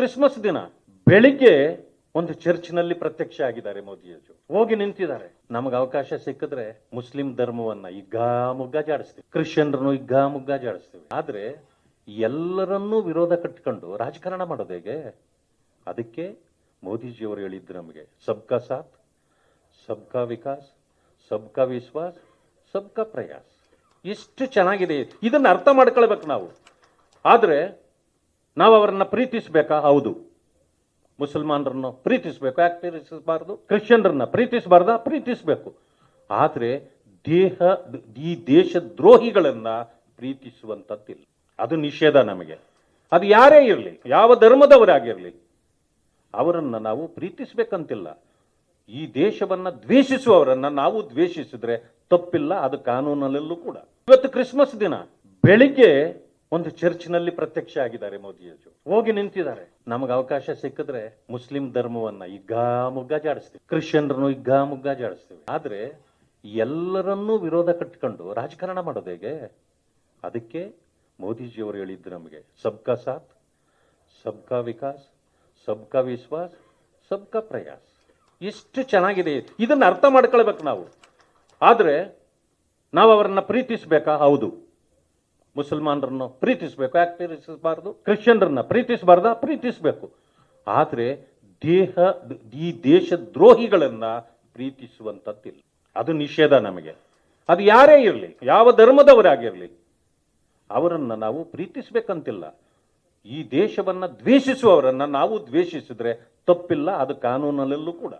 Christmas ದಿನ ಬೆಳಿಗ್ಗೆ ಒಂದು ಚರ್ಚ್ನಲ್ಲಿ ಪ್ರತ್ಯಕ್ಷ ಆಗಿದ್ದಾರೆ ಮೋದಿಯವರು. ಹೋಗಿ ನಿಂತಿದ್ದಾರೆ. ನಮಗೆ ಅವಕಾಶ ಸಿಕ್ಕಿದ್ರೆ ಮುಸ್ಲಿಂ ಧರ್ಮವನ್ನ ಇಗ್ಗಾ ಮುಗ್ಗಾ ಜಾಡಿಸ್ತೀವಿ. ಕ್ರಿಶ್ಚಿಯನ್ರನ್ನು ಇಗ್ಗಾ ಮುಗ್ಗಾ ಜಾಡಿಸ್ತೀವಿ. ಆದ್ರೆ ಎಲ್ಲರನ್ನೂ ವಿರೋಧ ಕಟ್ಕೊಂಡು ರಾಜಕಾರಣ ಮಾಡೋದು ಹೇಗೆ? ಅದಕ್ಕೆ ಮೋದಿಜಿಯವರು ಹೇಳಿದ್ರು ನಮಗೆ, ಸಬ್ಕಾ ಸಾಥ್, ಸಬ್ಕಾ ವಿಕಾಸ್, ಸಬ್ಕಾ ವಿಶ್ವಾಸ್, ಸಬ್ಕಾ ಪ್ರಯಾಸ್. ಎಷ್ಟು ಚೆನ್ನಾಗಿದೆ. ಇದನ್ನ ಅರ್ಥ ಮಾಡ್ಕೊಳ್ಬೇಕು ನಾವು. ಆದ್ರೆ ನಾವು ಅವರನ್ನು ಪ್ರೀತಿಸಬೇಕಾ? ಹೌದು. ಮುಸಲ್ಮಾನರನ್ನು ಪ್ರೀತಿಸಬೇಕು ಯಾಕೆ ಪ್ರೀತಿಸಬಾರ್ದು ಕ್ರಿಶ್ಚಿಯನ್ರನ್ನ ಪ್ರೀತಿಸಬಾರ್ದ? ಪ್ರೀತಿಸಬೇಕು. ಆದರೆ ದೇಹ, ಈ ದೇಶ ದ್ರೋಹಿಗಳನ್ನು ಪ್ರೀತಿಸುವಂಥದ್ದಿಲ್ಲ. ಅದು ನಿಷೇಧ ನಮಗೆ. ಅದು ಯಾರೇ ಇರಲಿ, ಯಾವ ಧರ್ಮದವರಾಗಿರಲಿ, ಅವರನ್ನು ನಾವು ಪ್ರೀತಿಸಬೇಕಂತಿಲ್ಲ. ಈ ದೇಶವನ್ನು ದ್ವೇಷಿಸುವವರನ್ನು ನಾವು ದ್ವೇಷಿಸಿದ್ರೆ ತಪ್ಪಿಲ್ಲ, ಅದು ಕಾನೂನಲ್ಲೂ ಕೂಡ. ಇವತ್ತು ಕ್ರಿಸ್ಮಸ್ ದಿನ. ಬೆಳಿಗ್ಗೆ ಒಂದು ಚರ್ಚ್ನಲ್ಲಿ ಪ್ರತ್ಯಕ್ಷ ಆಗಿದ್ದಾರೆ ಮೋದಿಯವರು. ಹೋಗಿ ನಿಂತಿದ್ದಾರೆ. ನಮಗೆ ಅವಕಾಶ ಸಿಕ್ಕಿದ್ರೆ ಮುಸ್ಲಿಂ ಧರ್ಮವನ್ನ ಇಗ್ಗಾ ಮುಗ್ಗಾ ಜಾಡಿಸ್ತೀವಿ. ಕ್ರಿಶ್ಚಿಯನ್ರನ್ನು ಇಗ್ಗಾ ಮುಗ್ಗಾ ಜಾಡಿಸ್ತೀವಿ. ಆದ್ರೆ ಎಲ್ಲರನ್ನೂ ವಿರೋಧ ಕಟ್ಕೊಂಡು ರಾಜಕಾರಣ ಮಾಡೋದು ಹೇಗೆ? ಅದಕ್ಕೆ ಮೋದಿಜಿಯವರು ಹೇಳಿದ್ದು ನಮಗೆ, ಸಬ್ಕಾ ಸಾಥ್, ಸಬ್ಕಾ ವಿಕಾಸ್, ಸಬ್ಕಾ ವಿಶ್ವಾಸ್, ಸಬ್ಕಾ ಪ್ರಯಾಸ್. ಎಷ್ಟು ಚೆನ್ನಾಗಿದೆ. ಇದನ್ನು ಅರ್ಥ ಮಾಡ್ಕೊಳ್ಬೇಕು ನಾವು. ಆದರೆ ನಾವು ಅವರನ್ನ ಪ್ರೀತಿಸಬೇಕಾ? ಹೌದು. ಮುಸಲ್ಮಾನರನ್ನು ಪ್ರೀತಿಸಬೇಕು, ಯಾಕೆ ಪ್ರೀತಿಸಬಾರ್ದು? ಕ್ರಿಶ್ಚಿಯನ್ರನ್ನ ಪ್ರೀತಿಸಬಾರ್ದ? ಪ್ರೀತಿಸಬೇಕು. ಆದರೆ ದೇಹ, ಈ ದೇಶ ದ್ರೋಹಿಗಳನ್ನ ಪ್ರೀತಿಸುವಂಥದ್ದಿಲ್ಲ. ಅದು ನಿಷೇಧ ನಮಗೆ. ಅದು ಯಾರೇ ಇರಲಿ, ಯಾವ ಧರ್ಮದವರಾಗಿರಲಿ, ಅವರನ್ನು ನಾವು ಪ್ರೀತಿಸಬೇಕಂತಿಲ್ಲ. ಈ ದೇಶವನ್ನು ದ್ವೇಷಿಸುವವರನ್ನು ನಾವು ದ್ವೇಷಿಸಿದ್ರೆ ತಪ್ಪಿಲ್ಲ, ಅದು ಕಾನೂನಲ್ಲೂ ಕೂಡ.